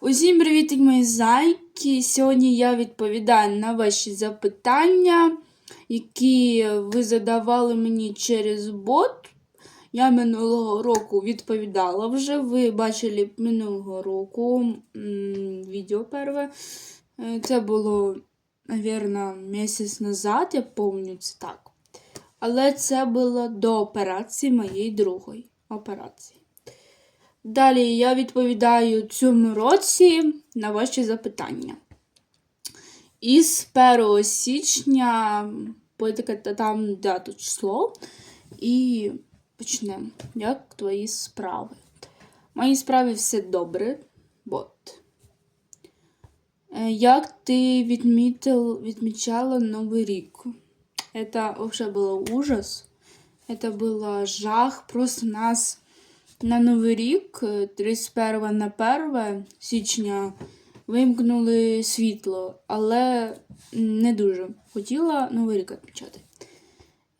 Усім привіт, мої зайки! Сьогодні я відповідаю на ваші запитання, які ви задавали мені через бот. Я минулого року відповідала вже. Ви бачили минулого року відео перше. Е, Це було, мабуть, місяць назад, я пам'ятаю так. Але це було до операції моєї другої операції. Далі я відповідаю цьому році на ваші запитання. Із 1 січня потикати там дату число і почнемо. Як твої справи? Мої справи все добре. Бот. Е, Як ти відмітил, відмічала Новий рік? Это вообще было ужас. Это было жах. Просто нас на Новий рік, е, 31 на 1 січня, вимкнули світло, але не дуже хотіла Новий рік відмічати.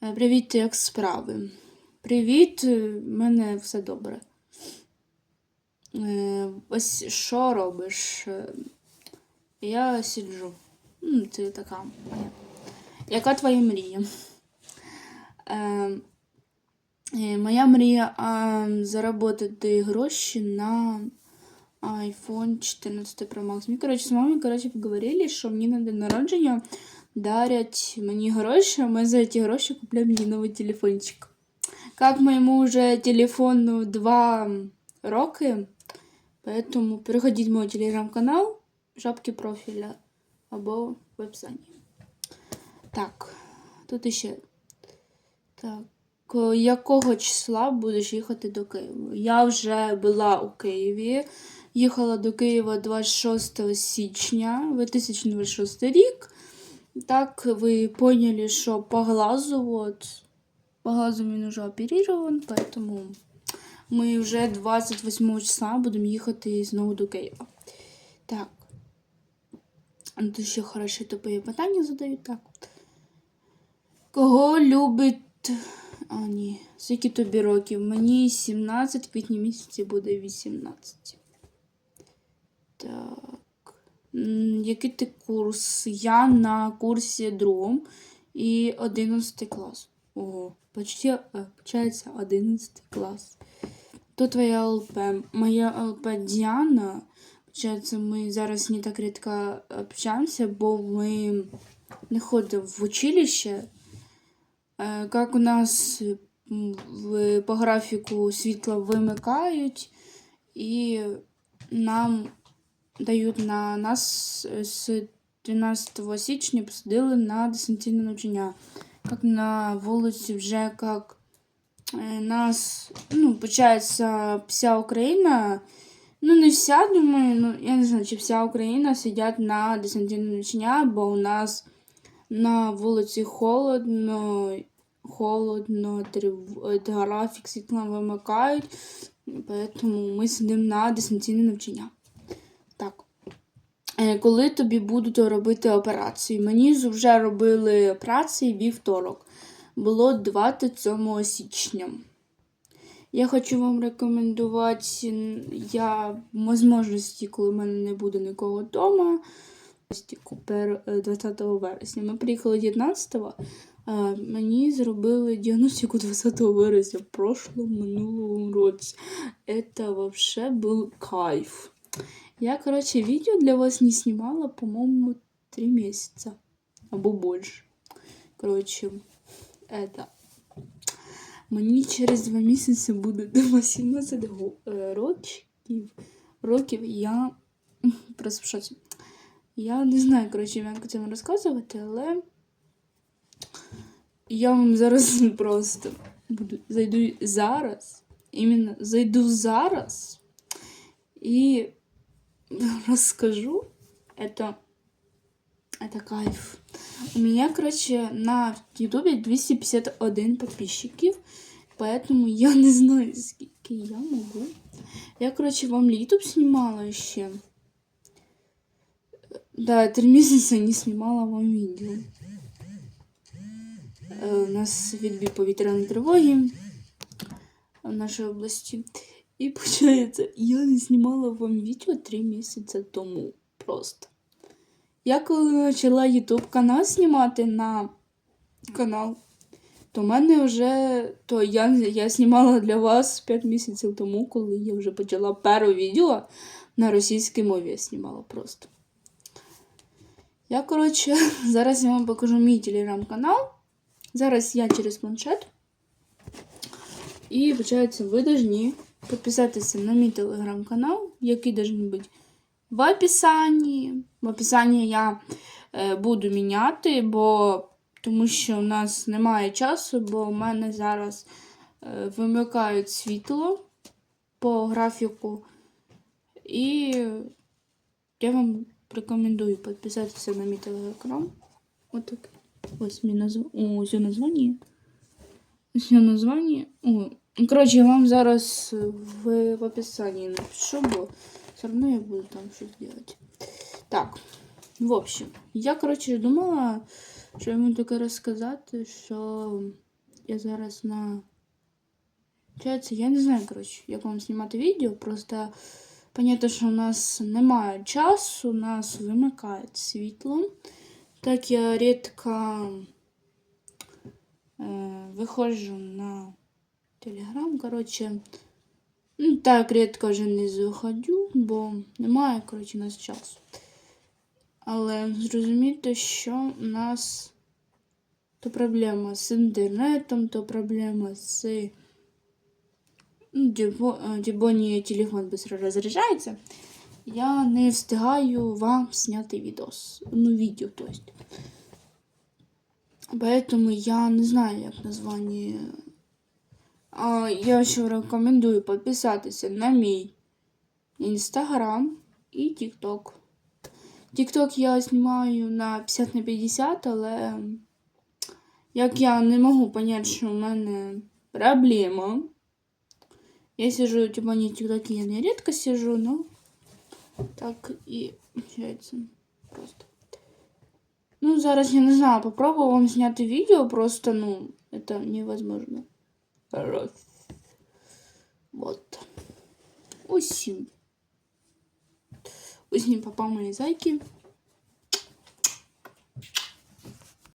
Е, Привіт, як справи? Привіт, е, в мене все добре. Е, Ось що робиш? Е, Я сиджу. Це така. понятно. Яка твоя мрія? Е, Е, Моя мрія а, заработати гроші на iPhone 14 Pro Max. Ми, коротше, з мамою коротше, поговорили, що мені на день народження дарять мені гроші, а ми за ці гроші купляємо мені новий телефончик. Как моєму вже телефону 2 роки, поэтому переходіть в мой телеграм-канал, в шапки профіля або в описанні. Так, тут іще. Так. Якого числа будеш їхати до Києва? Я вже була у Києві. Їхала до Києва 26 січня 2026 рік. Так, ви поняли, що по глазу, вот, по глазу він уже оперирован, поэтому ми вже 28 числа будемо їхати знову до Києва. Так. Тут ще хороші тупі питання задають. Так. Кого любить а, ні. Скільки тобі років? Мені 17, в квітні місяці буде 18. Так. Який ти курс? Я на курсі другому і 11 клас. Ого, почти, е, 11 клас. То твоя ЛП. Моя ЛП Діана. Получається, ми зараз не так рідко общаємося, бо ми не ходимо в училище. Е, Как у нас по графіку світло вимикають, і нам дають на нас з 13 січня посадили на дистанційне навчання. Як на вулиці вже як е, нас, ну, получається, вся Україна, ну не вся, думаю, ну я не знаю, чи вся Україна сидять на дистанційне навчання, бо у нас на вулиці холодно, холодно, е, графік світла вимикають, тому ми сидимо на дистанційне навчання. Так. Е, Коли тобі будуть робити операції? Мені вже робили операції вівторок. Було 27 січня. Я хочу вам рекомендувати, я можливості, коли в мене не буде нікого вдома, 20 вересня. Ми приїхали 19-го, а мені зробили діагностику 20 вересня в прошлому минулому році. Это вообще был кайф. Я, короче, видео для вас не снимала, по-моему, три месяца. Або больше. Короче, это. Мені через два місяці буде 18 го- е, років. Років я просто в шоці. Я не знаю, коротше, як це вам розказувати, але я вам зараз просто буду зайду зараз. Іменно зайду зараз і розкажу. Это, это кайф. У меня, короче, на Ютубе 251 подписчиков, поэтому я не знаю, скільки я могу. Я, короче, вам Ютуб снимала ще. Да, три месяца не снимала вам видео. Е, У нас відбій повітряної тривоги в нашій області. І получається, я не знімала вам відео три місяці тому просто. Я коли почала YouTube канал знімати на канал, то в мене вже то я, я знімала для вас 5 місяців тому, коли я вже почала перше відео на російській мові я знімала просто. Я, коротше, зараз я вам покажу мій телеграм-канал. Зараз я через планшет. І, виходить, ви повинні підписатися на мій телеграм-канал, який должен бути в описанні. В описанні я е, буду міняти, бо тому що в нас немає часу, бо в мене зараз е, вимикають світло по графіку. І я вам рекомендую підписатися на мій телеграм. Отак. Ось мій назв... О, ось його названня. Ось його названня. О, ну, коротше, я вам зараз в, в описанні напишу, бо все одно я буду там щось робити. Так, в общем, я, коротше, думала, що йому таке розказати, що я зараз на. Получається, я не знаю, коротше, як вам знімати відео, просто понятно, що у нас немає часу, у нас вимикають світло. Так я рідко е, виходжу на телеграм, коротше. Ну, так рідко вже не заходю, бо немає, коротше, у нас часу. Але зрозумійте, що у нас то проблема з інтернетом, то проблема з дібоні телефон швидко розряджається. Я не встигаю вам зняти відос. Ну, відео, то есть. Поэтому я не знаю, як названня. А, я ще рекомендую підписатися на мій інстаграм і тікток. Тікток я знімаю на 50 на 50, але як я не можу поняти, що в мене проблема. Я сижу, типа, не тіктоки я не рідко сижу, но так і виходить просто. Ну, зараз я не знаю, попробую вам зняти відео, просто, ну, это невозможно. Раз. Вот. Усім. Усім папа мої зайки.